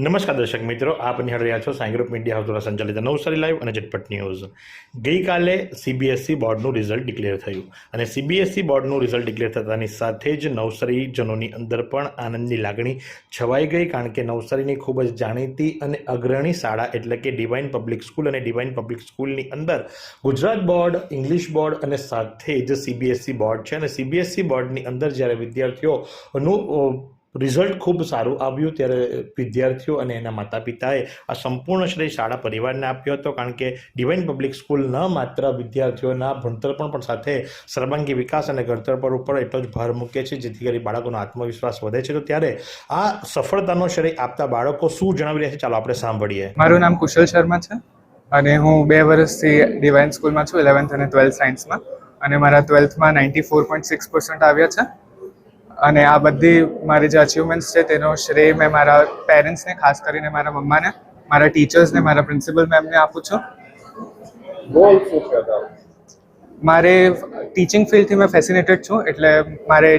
નમસ્કાર દર્શક મિત્રો, આપ નિહાળ રહ્યા છો સાંઈ ગ્રુપ મીડિયા હાઉસ દ્વારા સંચાલિત નવસારી લાઈવ અને ઝટપટ ન્યૂઝ. ગઈકાલે સીબીએસસી બોર્ડનું રિઝલ્ટ ડિક્લેર થયું અને સીબીએસસી બોર્ડનું રિઝલ્ટ ડિક્લેર થતાની સાથે જ નવસારીજનોની અંદર પણ આનંદની લાગણી છવાઈ ગઈ કારણ કે નવસારીની ખૂબ જ જાણીતી અને અગ્રણી શાળા એટલે કે ડિવાઇન પબ્લિક સ્કૂલ અને ડિવાઇન પબ્લિક સ્કૂલની અંદર ગુજરાત બોર્ડ, ઇંગ્લિશ બોર્ડ અને સાથે જ સીબીએસસી બોર્ડ છે અને સીબીએસસી બોર્ડની અંદર જ્યારે વિદ્યાર્થીઓનું રિઝલ્ટ ખૂબ સારું આવ્યું ત્યારે વિદ્યાર્થીઓ અને એના માતા પિતાએ આ સંપૂર્ણ શ્રેય શાળા પરિવારને આપ્યો હતો, કારણ કે ડિવાઇન પબ્લિક સ્કૂલ ન માત્ર વિદ્યાર્થીઓના ભણતર પણ પણ સાથે સર્વાંગી વિકાસ અને ઘડતર પર ઉપર એટલો જ ભાર મૂકે છે, જેથી કરી બાળકોનો આત્મવિશ્વાસ વધે છે. તો ત્યારે આ સફળતાનો શ્રેય આપતા બાળકો શું જણાવી રહ્યા છે? ચાલો આપણે સાંભળીએ. મારું નામ કુશલ શર્મા છે અને હું બે વર્ષથી ડિવાઇન સ્કૂલમાં છું ઇલેવન્થ અને ટ્વેલ્થ સાયન્સમાં અને મારા ટ્વેલ્થમાં ninety four point six percent આવ્યા છે. અને આ બધી મારી જે અચીવમેન્ટ્સ છે તેનો શ્રેય મેં મારા પેરેન્ટ્સને ખાસ કરીને મારા મમ્માને મારા ટીચર્સને મારા પ્રિન્સિપલ મેમને આપું છું. મારે ટીચિંગ ફિલ્ડથી મેં ફેસિનેટેડ છું એટલે મારે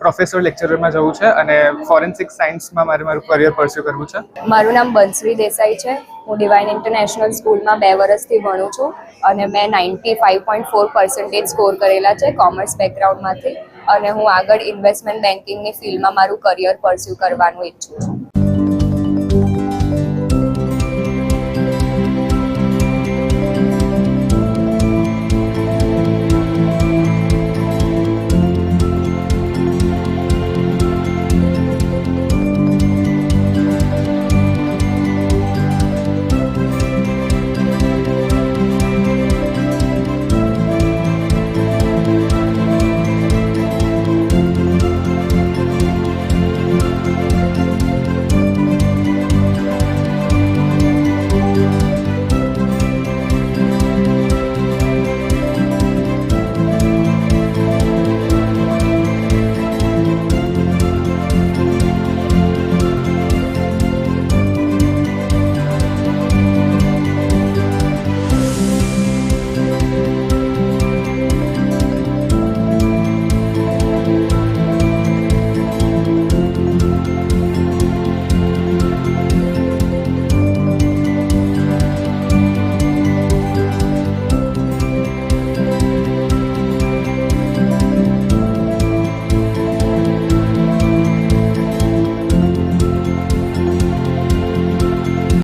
પ્રોફેસર લેક્ચરમાં જવું છે અને ફોરેન્સિક સાયન્સમાં મારે મારું કરિયર પરસ્યુ કરવું છે. મારું નામ બંસરી દેસાઈ છે. હું ડિવાઇન ઇન્ટરનેશનલ સ્કૂલમાં બે વર્ષથી ભણું છું અને મેં ninety five point four percentage score કરેલા છે કોમર્સ બેકગ્રાઉન્ડમાંથી અને હું આગળ ઇન્વેસ્ટમેન્ટ બેન્કિંગની ફિલ્ડમાં મારું કરિયર પરસ્યુ કરવાનું ઈચ્છું છું.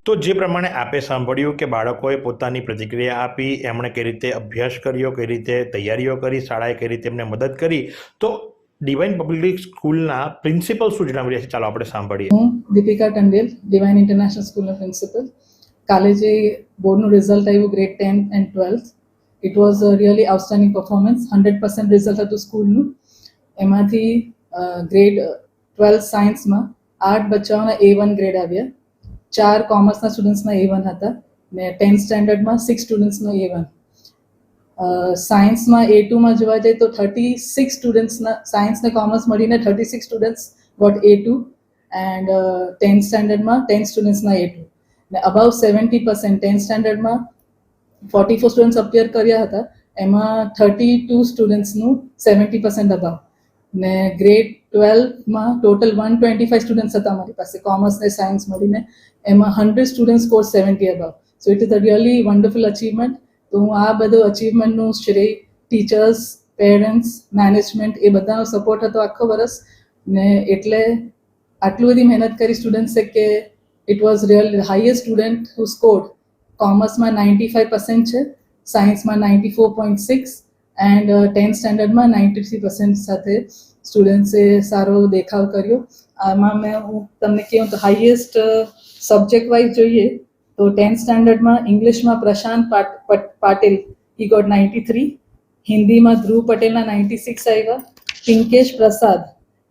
તો જે પ્રમાણે આપે સાંભળ્યું કે બાળકોએ પોતાની પ્રતિક્રિયા આપી, એમણે કઈ રીતે અભ્યાસ કર્યો, કઈ રીતે તૈયારીઓ કરી, શાળાએ કઈ રીતે એમને મદદ કરી, તો ડિવાઇન પબ્લિક સ્કૂલના પ્રિન્સિપલ શું જણાવી રહ્યા છે? ચાલો આપણે સાંભળીએ. હું દીપિકા ટંડેલ ડિવાઇન ઇન્ટરનેશનલ સ્કૂલના પ્રિન્સિપલ કાલે જે બોર્ડનું રિઝલ્ટ આવ્યું grade ten and twelfth it was really outstanding performance hundred percent result હતું સ્કૂલનું એમાંથી ગ્રેડ ટ્વેલ્થ સાયન્સમાં આઠ બચ્ચાઓના એ વન ગ્રેડ આવ્યા. ચાર કોમર્સના સ્ટુડન્ટ્સના એ વન હતા. ને ટેન્થ સ્ટેન્ડર્ડમાં સિક્સ સ્ટુડન્ટ્સનો એ વન. સાયન્સમાં એ ટુમાં જોવા જઈએ તો થર્ટી સિક્સ સ્ટુડન્ટ્સના સાયન્સ ને કોમર્સ મળીને thirty six students what A two and tenth સ્ટેન્ડર્ડમાં tenth સ્ટુડન્ટ્સના એ ટુ ને અબાઉ સેવન્ટી પર્સન્ટ ટેન્થ સ્ટેન્ડર્ડમાં ફોર્ટી ફોર સ્ટુડન્ટ્સ અપિયર કર્યા હતા. એમાં થર્ટી ટુ સ્ટુડન્ટ્સનું સેવન્ટી પર્સન્ટ અબાવ ને grade ટ્વેલ્વમાં total one twenty five students હતા અમારી પાસે. કોમર્સ ને સાયન્સ મળીને. એમાં hundred student score seventy above so it is a really wonderful achievement તો હું આ બધું અચીવમેન્ટનું શ્રેય ટીચર્સ પેરેન્ટ્સ મેનેજમેન્ટ એ બધાનો સપોર્ટ હતો આખો વર્ષ ને એટલે આટલી બધી મહેનત કરી સ્ટુડન્ટ્સે કે it was real highest student who scored કોમર્સમાં ninety five percent છે સાયન્સમાં ninety four point six and tenth સ્ટેન્ડર્ડમાં ninety three percent સાથે સ્ટુડન્ટ્સે સારો દેખાવ કર્યો. આમાં મેં હું તમને કહું તો હાઈએસ્ટ સબ્જેક્ટ વાઇઝ જોઈએ તો ટેન્થ સ્ટાન્ડર્ડમાં ઇંગ્લિશમાં Prashant Patel he got ninety three હિન્દીમાં ધ્રુવ પટેલના નાઇન્ટી સિક્સ આવ્યા. પિંકેશ પ્રસાદ,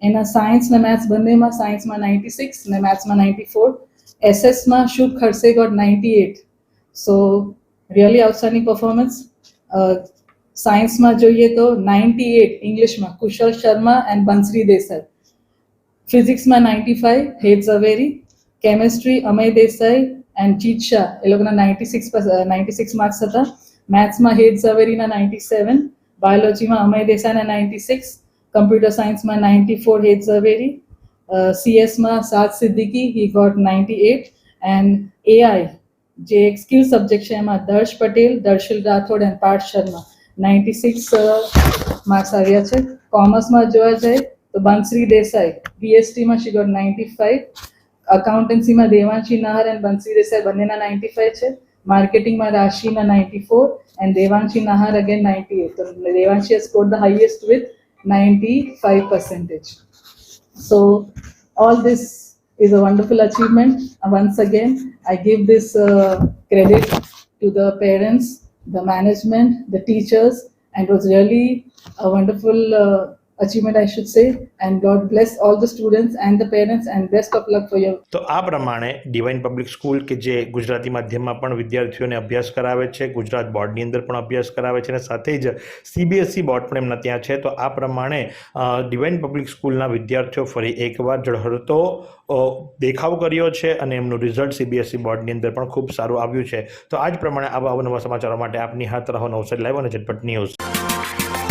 એના સાયન્સ ને મેથ્સ બંનેમાં સાયન્સમાં નાઇન્ટી સિક્સ ને મેથ્સમાં ninety four એસએસમાં Shubh Khadse got ninety eight so really outstanding performance સાયન્સમાં જોઈએ તો નાઇન્ટી એટ ઇંગ્લિશમાં Kushal Sharma and Bansari Desai. ફિઝિક્સમાં ninety five, Hed Zaveri, chemistry Amay Desai and Jeet Shah. એ લોકોના ninety six ninety six marks હતા. મેથ્સમાં હેડ ઝવેરીના નાઇન્ટી સેવન, બાયોલોજીમાં અમય દેસાઈના નાઇન્ટી સિક્સ, કમ્પ્યુટર સાયન્સમાં નાઇન્ટી ફોર, હેડ ઝવેરી સીએસમાં સાત Siddiqui he got ninety eight and AI જે એક સ્કિલ સબ્જેક્ટ છે એમાં Darsh Patel, Darshil Rathod and Parth Sharma. Ninety six marks આવ્યા છે. કોમર્સમાં જોવા જાય તો બંશ્રી દેસાઈ બીએસટીમાં શી ગોટ નાઇન્ટી ફાઇવ અકાઉન્ટન્સીમાં દેવાંશી નહર એન્ડ બંશ્રી દેસાઈ બંનેના નાઇન્ટી ફાઇવ છે. માર્કેટિંગમાં રાશિના ninety four and Devanshi Nahar again ninety eight. તો Devanshi score the highest with ninety five percentage so all this is a wonderful achievement. Once again, I give this credit to the parents, the management, the teachers, and it was really a wonderful uh, achievement, I should say. And God bless all the students and the parents, and best of luck for your તો આ પ્રમાણે divine public school કે જે ગુજરાતી માધ્યમમાં પણ વિદ્યાર્થીઓને અભ્યાસ કરાવે છે ગુજરાત બોર્ડની અંદર પણ અભ્યાસ કરાવે છે અને સાથે જ સીબીએસઈ બોર્ડ પણ એમના ત્યાં છે. તો આ પ્રમાણે ડિવાઇન પબ્લિક સ્કૂલના વિદ્યાર્થીઓ ફરી એકવાર જળહળતો દેખાવ કર્યો છે અને એમનું રિઝલ્ટ સીબીએસઈ બોર્ડની અંદર પણ ખૂબ સારું આવ્યું છે. તો આ જ પ્રમાણે આવા અવનવા સમાચારો માટે આપની હાથ રહો નવસારી લાઈવ અને ઝટપટ ન્યૂઝ